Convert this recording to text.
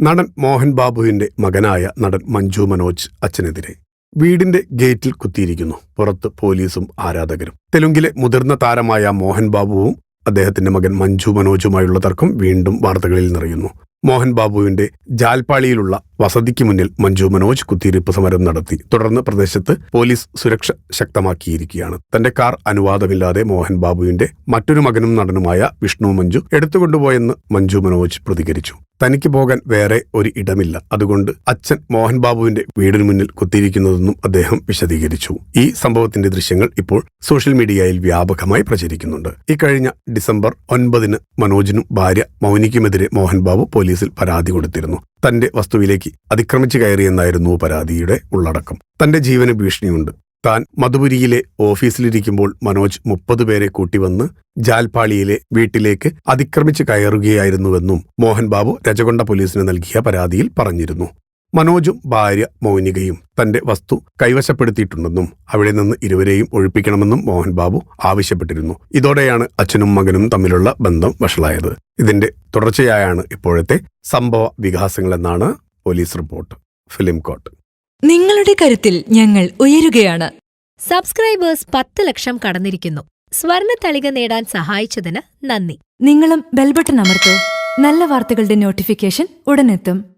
നടൻ മോഹൻ ബാബുവിന്റെ മകനായ നടൻ മഞ്ജു മനോജ് അച്ഛനെതിരെ വീടിന്റെ ഗേറ്റിൽ കുത്തിയിരിക്കുന്നു. പുറത്ത് പോലീസും ആരാധകരും. തെലുങ്കിലെ മുതിർന്ന താരമായ മോഹൻ ബാബുവും അദ്ദേഹത്തിന്റെ മകൻ മഞ്ജു മനോജുമായുള്ള തർക്കം വീണ്ടും വാർത്തകളിൽ നിറയുന്നു. മോഹൻ ബാബുവിന്റെ ജാൽപാളിയിലുള്ള വസതിക്ക് മുന്നിൽ മഞ്ജു മനോജ് കുത്തിയിരിപ്പ് സമരം നടത്തി. തുടർന്ന് പ്രദേശത്ത് പോലീസ് സുരക്ഷ ശക്തമാക്കിയിരിക്കുകയാണ്. തന്റെ കാർ അനുവാദമില്ലാതെ മോഹൻ ബാബുവിന്റെ മറ്റൊരു മകനും നടനുമായ വിഷ്ണു മഞ്ജു എടുത്തുകൊണ്ടുപോയെന്ന് മഞ്ജു മനോജ് പ്രതികരിച്ചു. തനിക്ക് പോകാൻ വേറെ ഒരു ഇടമില്ല. അതുകൊണ്ട് അച്ഛൻ മോഹൻ ബാബുവിന്റെ വീടിന് മുന്നിൽ കുത്തിയിരിക്കുന്നതെന്നും അദ്ദേഹം വിശദീകരിച്ചു. ഈ സംഭവത്തിന്റെ ദൃശ്യങ്ങൾ ഇപ്പോൾ സോഷ്യൽ മീഡിയയിൽ വ്യാപകമായി പ്രചരിക്കുന്നുണ്ട്. ഇക്കഴിഞ്ഞ ഡിസംബർ ഒൻപതിന് മനോജിനും ഭാര്യ മൗനിക്കുമെതിരെ മോഹൻ ബാബു പോലീസിൽ പരാതി കൊടുത്തിരുന്നു. തന്റെ വസ്തുവിലേക്ക് അതിക്രമിച്ചു കയറിയെന്നായിരുന്നു പരാതിയുടെ ഉള്ളടക്കം. തന്റെ ജീവന് ഭീഷണിയുണ്ട്. താൻ മധുപുരിയിലെ ഓഫീസിലിരിക്കുമ്പോൾ മനോജ് മുപ്പത് പേരെ കൂട്ടിവന്ന് ജാൽപാളിയിലെ വീട്ടിലേക്ക് അതിക്രമിച്ചു കയറുകയായിരുന്നുവെന്നും മോഹൻ ബാബു രജകൊണ്ട പോലീസിന് നൽകിയ പരാതിയിൽ പറഞ്ഞിരുന്നു. മനോജും ഭാര്യ മൗനികയും തന്റെ വസ്തു കൈവശപ്പെടുത്തിയിട്ടുണ്ടെന്നും അവിടെ നിന്ന് ഇരുവരെയും ഒഴിപ്പിക്കണമെന്നും മോഹൻ ബാബു ആവശ്യപ്പെട്ടിരുന്നു. ഇതോടെയാണ് അച്ഛനും മകനും തമ്മിലുള്ള ബന്ധം വഷളായത്. ഇതിന്റെ തുടർച്ചയായാണ് ഇപ്പോഴത്തെ സംഭവ വികാസങ്ങളെന്നാണ് പോലീസ് റിപ്പോർട്ട്. ഫിലിം കോട്ട്. നിങ്ങളുടെ കരുത്തിൽ ഞങ്ങൾ ഉയരുകയാണ്. സബ്സ്ക്രൈബേഴ്സ് പത്ത് ലക്ഷം കടന്നിരിക്കുന്നു. സ്വർണ തളിക നേടാൻ സഹായിച്ചതിന് നന്ദി. നിങ്ങളും ബെൽബട്ടൺ അമർത്തോ. നല്ല വാർത്തകളുടെ നോട്ടിഫിക്കേഷൻ ഉടനെത്തും.